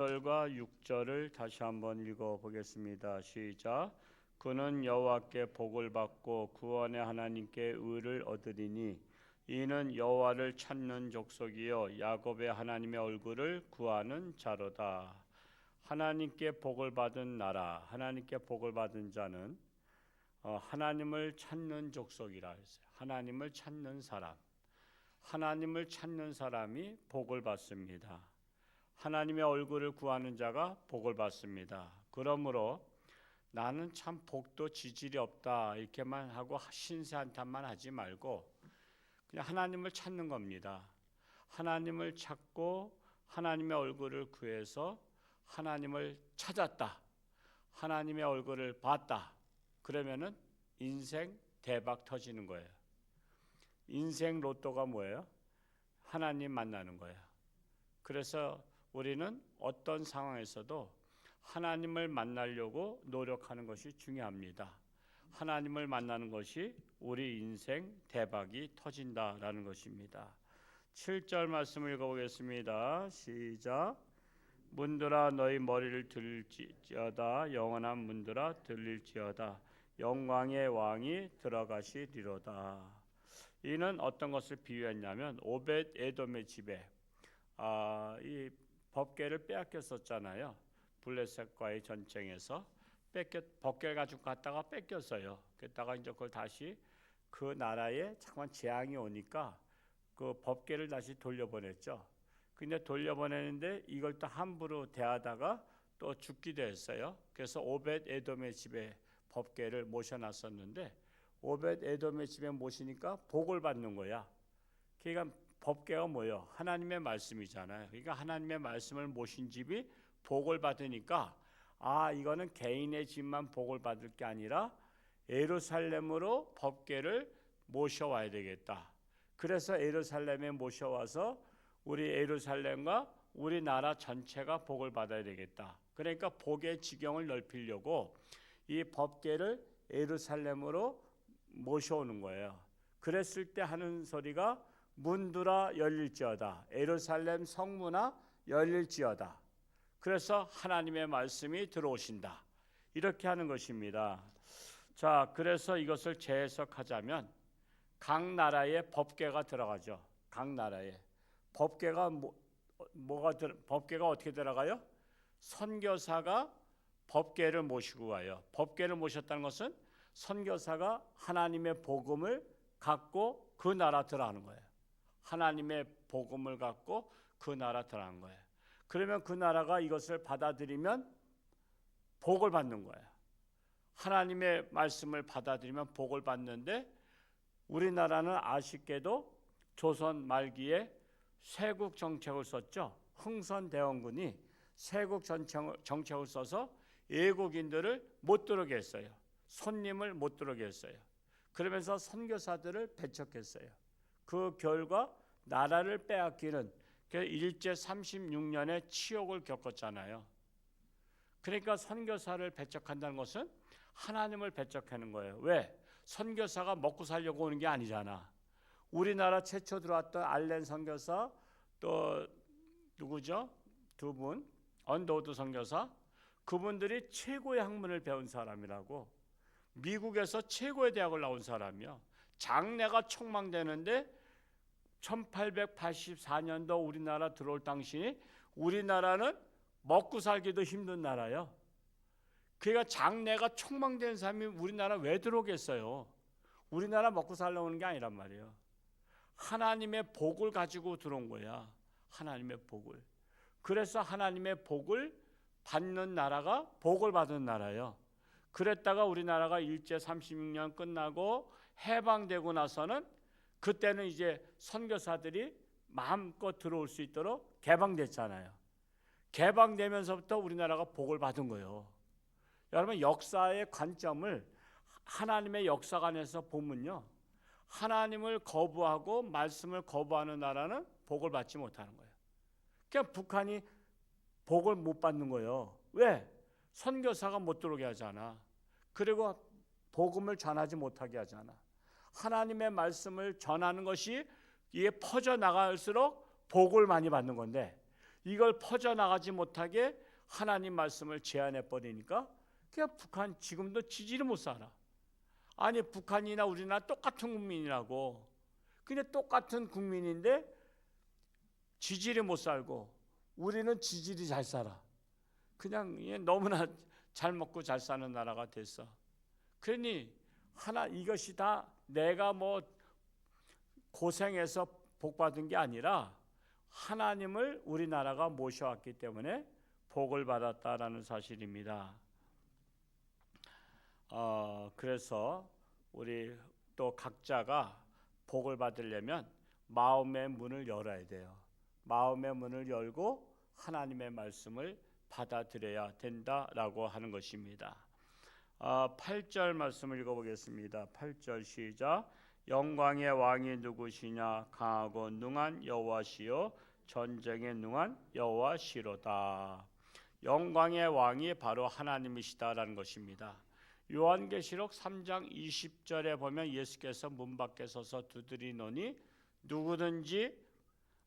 절과 6절을 다시 한번 읽어 보겠습니다. 시작. 그는 여호와께 복을 받고 구원의 하나님께 의를 얻으리니 이는 여호와를 찾는 족속이요 야곱의 하나님의 얼굴을 구하는 자로다. 하나님께 복을 받은 나라, 하나님께 복을 받은 자는 어, 하나님을 찾는 족속이라 했어요. 하나님을 찾는 사람, 하나님을 찾는 사람이 복을 받습니다. 하나님의 얼굴을 구하는 자가 복을 받습니다. 그러므로 나는 참 복도 지질이 없다 이렇게만 하고 신세 한탄만 하지 말고 그냥 하나님을 찾는 겁니다. 하나님을 찾고 하나님의 얼굴을 구해서 하나님을 찾았다. 하나님의 얼굴을 봤다. 그러면은 인생 대박 터지는 거예요. 인생 로또가 뭐예요? 하나님 만나는 거예요. 그래서 우리는 어떤 상황에서도 하나님을 만나려고 노력하는 것이 중요합니다. 하나님을 만나는 것이 우리 인생 대박이 터진다라는 것입니다. 7절 말씀을 읽어보겠습니다. 시작. 문들아 너희 머리를 들지어다 영원한 문들아 들릴지어다 영광의 왕이 들어가시리로다. 이는 어떤 것을 비유했냐면 오벳 에돔의 집에 아, 이 법궤를 빼앗겼었잖아요. 블레셋과의 전쟁에서 뺏겼 법궤 가지고 갔다가 뺏겼어요. 그랬다가 이제 그걸 다시 그 나라에 잠깐 재앙이 오니까 그 법궤를 다시 돌려보냈죠. 근데 돌려보내는데 이걸 또 함부로 대하다가 또 죽기도 했어요. 그래서 오벳 에돔의 집에 법궤를 모셔놨었는데 오벳 에돔의 집에 모시니까 복을 받는 거야. 그러니까 법궤가 뭐요? 하나님의 말씀이잖아요. 그러니까 하나님의 말씀을 모신 집이 복을 받으니까 아 이거는 개인의 집만 복을 받을 게 아니라 예루살렘으로 법궤를 모셔와야 되겠다. 그래서 예루살렘에 모셔와서 우리 예루살렘과 우리나라 전체가 복을 받아야 되겠다. 그러니까 복의 지경을 넓히려고 이 법궤를 예루살렘으로 모셔오는 거예요. 그랬을 때 하는 소리가 문두라 열릴지어다. 예루살렘 성문아 열릴지어다. 그래서 하나님의 말씀이 들어오신다. 이렇게 하는 것입니다. 자, 그래서 이것을 재해석하자면 각 나라에 법궤가 들어가죠. 각 나라에 법궤가 뭐, 뭐가 법궤가 어떻게 들어가요? 선교사가 법궤를 모시고 와요. 법궤를 모셨다는 것은 선교사가 하나님의 복음을 갖고 그 나라 들어가는 거예요. 하나님의 복음을 갖고 그 나라 들어간 거예요. 그러면 그 나라가 이것을 받아들이면 복을 받는 거예요. 하나님의 말씀을 받아들이면 복을 받는데 우리나라는 아쉽게도 조선 말기에 세국 정책을 썼죠. 흥선 대원군이 세국 정책을 써서 외국인들을 못 들어오게 했어요. 손님을 못 들어오게 했어요. 그러면서 선교사들을 배척했어요. 그 결과 나라를 빼앗기는 그 일제 36년의 치욕을 겪었잖아요. 그러니까 선교사를 배척한다는 것은 하나님을 배척하는 거예요. 왜? 선교사가 먹고 살려고 오는 게 아니잖아. 우리나라 최초 들어왔던 알렌 선교사 또 누구죠? 두 분, 언더우드 선교사 그분들이 최고의 학문을 배운 사람이라고 미국에서 최고의 대학을 나온 사람이요. 장래가 촉망되는데 1884년도 우리나라 들어올 당시 우리나라는 먹고 살기도 힘든 나라요. 그러니까 장래가 촉망된 사람이 우리나라 왜 들어오겠어요? 우리나라 먹고 살러 오는 게 아니란 말이에요. 하나님의 복을 가지고 들어온 거야. 하나님의 복을. 그래서 하나님의 복을 받는 나라가 복을 받은 나라예요. 그랬다가 우리나라가 일제 36년 끝나고 해방되고 나서는 그때는 이제 선교사들이 마음껏 들어올 수 있도록 개방됐잖아요. 개방되면서부터 우리나라가 복을 받은 거예요. 여러분 역사의 관점을 하나님의 역사관에서 보면요. 하나님을 거부하고 말씀을 거부하는 나라는 복을 받지 못하는 거예요. 그냥 북한이 복을 못 받는 거예요. 왜? 선교사가 못 들어오게 하잖아. 그리고 복음을 전하지 못하게 하잖아. 하나님의 말씀을 전하는 것이 이게 퍼져 나갈수록 복을 많이 받는 건데 이걸 퍼져 나가지 못하게 하나님 말씀을 제한해 버리니까 그냥 북한 지금도 지지를 못 살아. 아니 북한이나 우리나라 똑같은 국민이라고. 근데 똑같은 국민인데 지질이 못 살고 우리는 지질이 잘 살아. 그냥 너무나 잘 먹고 잘 사는 나라가 됐어. 그러니 하나 이것이 다 내가 뭐 고생해서 복 받은 게 아니라 하나님을 우리나라가 모셔왔기 때문에 복을 받았다라는 사실입니다. 어, 그래서 우리 또 각자가 복을 받으려면 마음의 문을 열어야 돼요. 마음의 문을 열고 하나님의 말씀을 받아들여야 된다라고 하는 것입니다. 어, 8절 말씀을 읽어보겠습니다. 8절 시작. 영광의 왕이 누구시냐? 강하고 능한 여호와시요 전쟁에 능한 여호와시로다. 영광의 왕이 바로 하나님이시다라는 것입니다. 요한계시록 3장 20절에 보면 예수께서 문 밖에 서서 두드리노니 누구든지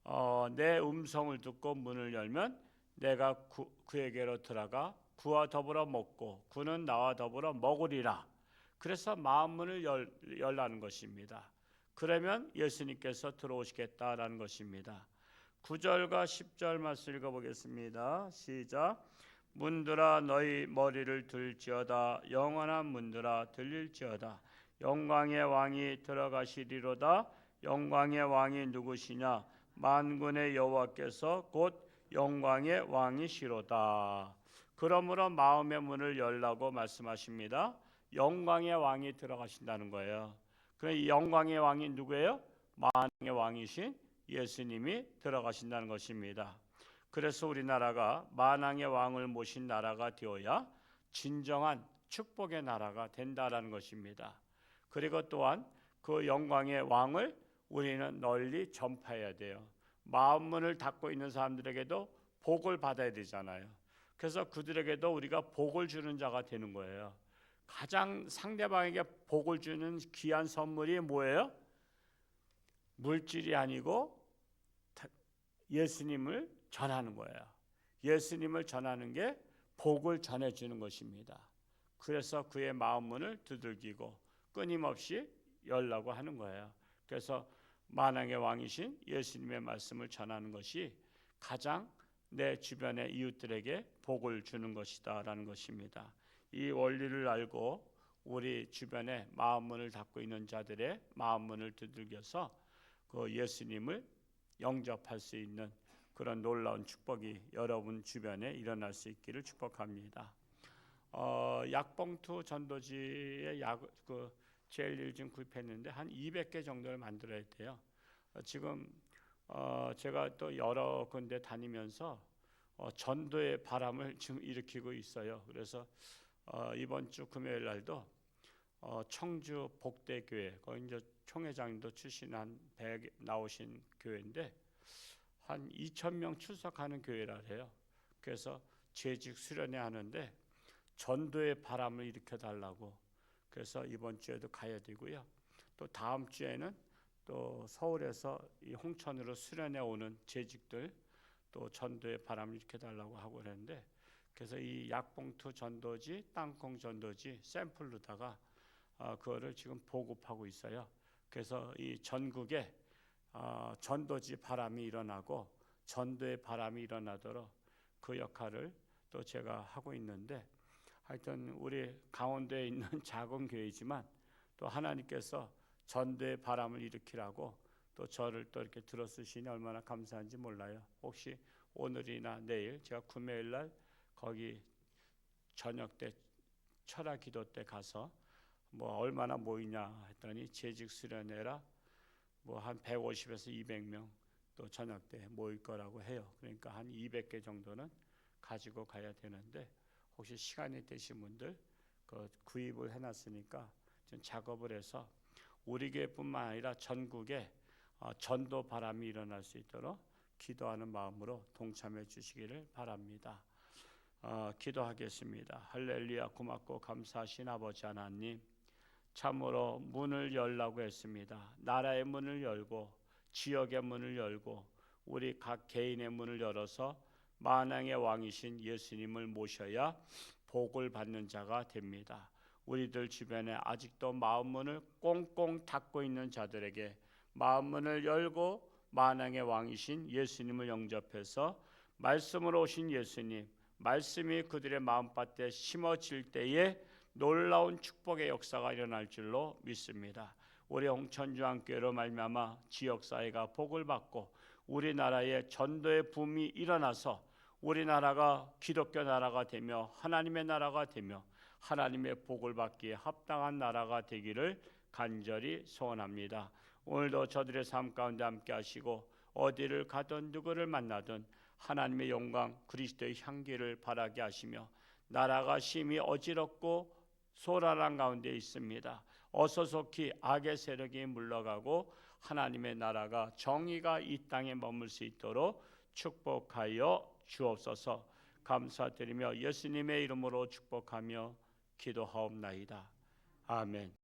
어, 내 음성을 듣고 문을 열면 내가 구, 그에게로 들어가 그와 더불어 먹고 그는 나와 더불어 먹으리라. 그래서 마음문을 열, 열라는 것입니다. 그러면 예수님께서 들어오시겠다라는 것입니다. 9절과 10절 말씀 읽어보겠습니다. 시작. 문들아 너희 머리를 들지어다 영원한 문들아 들릴지어다 영광의 왕이 들어가시리로다 영광의 왕이 누구시냐 만군의 여호와께서 곧 영광의 왕이시로다. 그러므로 마음의 문을 열라고 말씀하십니다. 영광의 왕이 들어가신다는 거예요. 그 영광의 왕이 누구예요? 만왕의 왕이신 예수님이 들어가신다는 것입니다. 그래서 우리나라가 만왕의 왕을 모신 나라가 되어야 진정한 축복의 나라가 된다라는 것입니다. 그리고 또한 그 영광의 왕을 우리는 널리 전파해야 돼요. 마음문을 닫고 있는 사람들에게도 복을 받아야 되잖아요. 그래서 그들에게도 우리가 복을 주는 자가 되는 거예요. 가장 상대방에게 복을 주는 귀한 선물이 뭐예요? 물질이 아니고 예수님을 전하는 거예요. 예수님을 전하는 게 복을 전해 주는 것입니다. 그래서 그의 마음 문을 두들기고 끊임없이 열라고 하는 거예요. 그래서 만왕의 왕이신 예수님의 말씀을 전하는 것이 가장 내 주변의 이웃들에게 복을 주는 것이다라는 것입니다. 이 원리를 알고 우리 주변에 마음 문을 닫고 있는 자들의 마음 문을 두들겨서 그 예수님을 영접할 수 있는 그런 놀라운 축복이 여러분 주변에 일어날 수 있기를 축복합니다. 어, 약봉투 전도지의 약 그 젤리를 좀 구입했는데 한 200개 정도를 만들어야 돼요. 어, 지금 어, 제가 또 여러 군데 다니면서 어, 전도의 바람을 지금 일으키고 있어요. 그래서 어, 이번 주 금요일 날도 어, 청주 복대교회 거기 이제 총회장님도 출신한 배 나오신 교회인데 한 2천 명 출석하는 교회라 해요. 그래서 재직 수련회 하는데 전도의 바람을 일으켜 달라고 그래서 이번 주에도 가야 되고요. 또 다음 주에는 또 서울에서 이 홍천으로 수련회 오는 재직들 또 전도의 바람을 일으켜 달라고 하고 그랬는데 그래서 이 약봉투 전도지, 땅콩 전도지 샘플로다가 어, 그거를 지금 보급하고 있어요. 그래서 이 전국에 어, 전도지 바람이 일어나고 전도의 바람이 일어나도록 그 역할을 또 제가 하고 있는데 하여튼 우리 강원도에 있는 작은 교회지만 또 하나님께서 전도의 바람을 일으키라고 또 저를 또 이렇게 들어쓰시니 얼마나 감사한지 몰라요. 혹시 오늘이나 내일 제가 금요일 날 거기 저녁 때 철학 기도 때 가서 뭐 얼마나 모이냐 했더니 재직 수련회라 뭐 한 150에서 200명 또 저녁 때 모일 거라고 해요. 그러니까 한 200개 정도는 가지고 가야 되는데 혹시 시간이 되신 분들 그 구입을 해놨으니까 좀 작업을 해서 우리 교회뿐만 아니라 전국에 어, 전도 바람이 일어날 수 있도록 기도하는 마음으로 동참해 주시기를 바랍니다. 어, 기도하겠습니다. 할렐루야 고맙고 감사하신 아버지 하나님 참으로 문을 열라고 했습니다. 나라의 문을 열고 지역의 문을 열고 우리 각 개인의 문을 열어서 만왕의 왕이신 예수님을 모셔야 복을 받는 자가 됩니다. 우리들 주변에 아직도 마음 문을 꽁꽁 닫고 있는 자들에게 마음 문을 열고 만왕의 왕이신 예수님을 영접해서 말씀으로 오신 예수님, 말씀이 그들의 마음밭에 심어질 때에 놀라운 축복의 역사가 일어날 줄로 믿습니다. 우리 홍천주한교회로 말미암아 지역 사회가 복을 받고 우리나라의 전도의 붐이 일어나서 우리나라가 기독교 나라가 되며 하나님의 나라가 되며 하나님의 복을 받기에 합당한 나라가 되기를 간절히 소원합니다. 오늘도 저들의 삶 가운데 함께 하시고 어디를 가든 누구를 만나든 하나님의 영광 그리스도의 향기를 바라게 하시며 나라가 심히 어지럽고 소란한 가운데 있습니다. 어서 속히 악의 세력이 물러가고 하나님의 나라가 정의가 이 땅에 머물 수 있도록 축복하여 주옵소서. 감사드리며 예수님의 이름으로 축복하며 기도하옵나이다. 아멘.